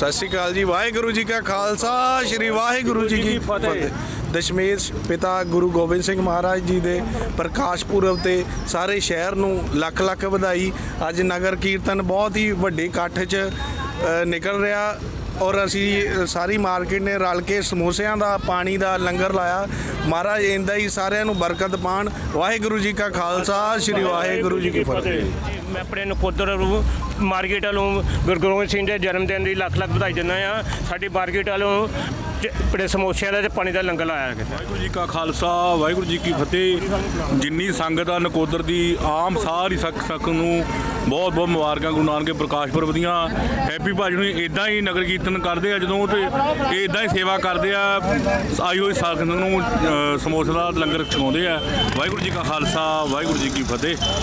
ਸਤਿ ਸ਼੍ਰੀ ਅਕਾਲ ਜੀ ਵਾਹਿਗੁਰੂ ਜੀ ਕਾ ਖਾਲਸਾ ਸ੍ਰੀ ਵਾਹਿਗੁਰੂ ਜੀ ਕੀ ਫਤਿਹ। ਦਸ਼ਮੇਸ਼ ਪਿਤਾ ਗੁਰੂ ਗੋਬਿੰਦ ਸਿੰਘ ਮਹਾਰਾਜ ਜੀ ਦੇ ਪ੍ਰਕਾਸ਼ ਪੁਰਬ ਤੇ ਸਾਰੇ ਸ਼ਹਿਰ ਨੂੰ ਲੱਖ ਲੱਖ ਵਧਾਈ। ਅੱਜ ਨਗਰ ਕੀਰਤਨ ਬਹੁਤ ਹੀ ਵੱਡੇ ਇਕੱਠ 'ਚ ਨਿਕਲ ਰਿਹਾ ਔਰ ਅਸੀਂ ਸਾਰੀ ਮਾਰਕੀਟ ਨੇ ਰਲ ਕੇ ਸਮੋਸਿਆਂ ਦਾ ਪਾਣੀ ਦਾ ਲੰਗਰ ਲਾਇਆ। ਮਹਾਰਾਜ ਇੰਦਾ ਹੀ ਸਾਰਿਆਂ ਨੂੰ ਬਰਕਤ ਪਾਣ। ਵਾਹਿਗੁਰੂ ਜੀ ਕਾ ਖਾਲਸਾ, ਸ੍ਰੀ ਵਾਹਿਗੁਰੂ ਜੀ ਕੀ ਫਤਿਹ। ਮੈਂ ਆਪਣੇ ਨਕੋਦਰ ਮਾਰਕੀਟ ਵੱਲੋਂ ਗੁਰੂ ਗੋਬਿੰਦ ਸਿੰਘ ਦੇ ਜਨਮ ਦਿਨ ਦੀ ਲੱਖ ਲੱਖ ਵਧਾਈ ਦਿੰਦਾ ਆ ਸਾਡੀ ਮਾਰਕੀਟ ਵੱਲੋਂ ਚ- ਸਮੋਸਿਆਂ ਦਾ ਤੇ ਪਾਣੀ ਦਾ ਲੰਗਰ ਲਾਇਆ ਗਿਆ। ਵਾਹਿਗੁਰੂ ਜੀ ਕਾ ਖਾਲਸਾ, ਵਾਹਿਗੁਰੂ ਜੀ ਕੀ ਫਤਿਹ। ਜਿੰਨੀ ਸੰਗਤ ਆ ਨਕੋਦਰ ਦੀ ਆਮ ਸਾਰੀ ਸਖ ਸਖ ਨੂੰ ਬਹੁਤ ਬਹੁਤ ਮੁਬਾਰਕਾਂ, ਗੁਰੂ ਨਾਨਕ ਦੇ ਪ੍ਰਕਾਸ਼ ਪੁਰਬ ਦੀਆਂ। ਹੈਪੀ ਭਾਜੀ ਨੂੰ ਇਦਾਂ ਹੀ ਨਗਰ ਕੀਰਤਨ ਕਰਦੇ ਆ ਜਦੋਂ ਤੇ ਇਹ ਇਦਾਂ ਹੀ ਸੇਵਾ ਕਰਦੇ ਆ। ਆਈ ਹੋਈ ਸੰਗਤ ਨੂੰ ਸਮੋਸੇ ਦਾ ਲੰਗਰ ਛਕਾਉਂਦੇ ਆ। ਵਾਹਿਗੁਰੂ ਜੀ ਕਾ ਖਾਲਸਾ, ਵਾਹਿਗੁਰੂ ਜੀ ਕੀ ਫਤਿਹ।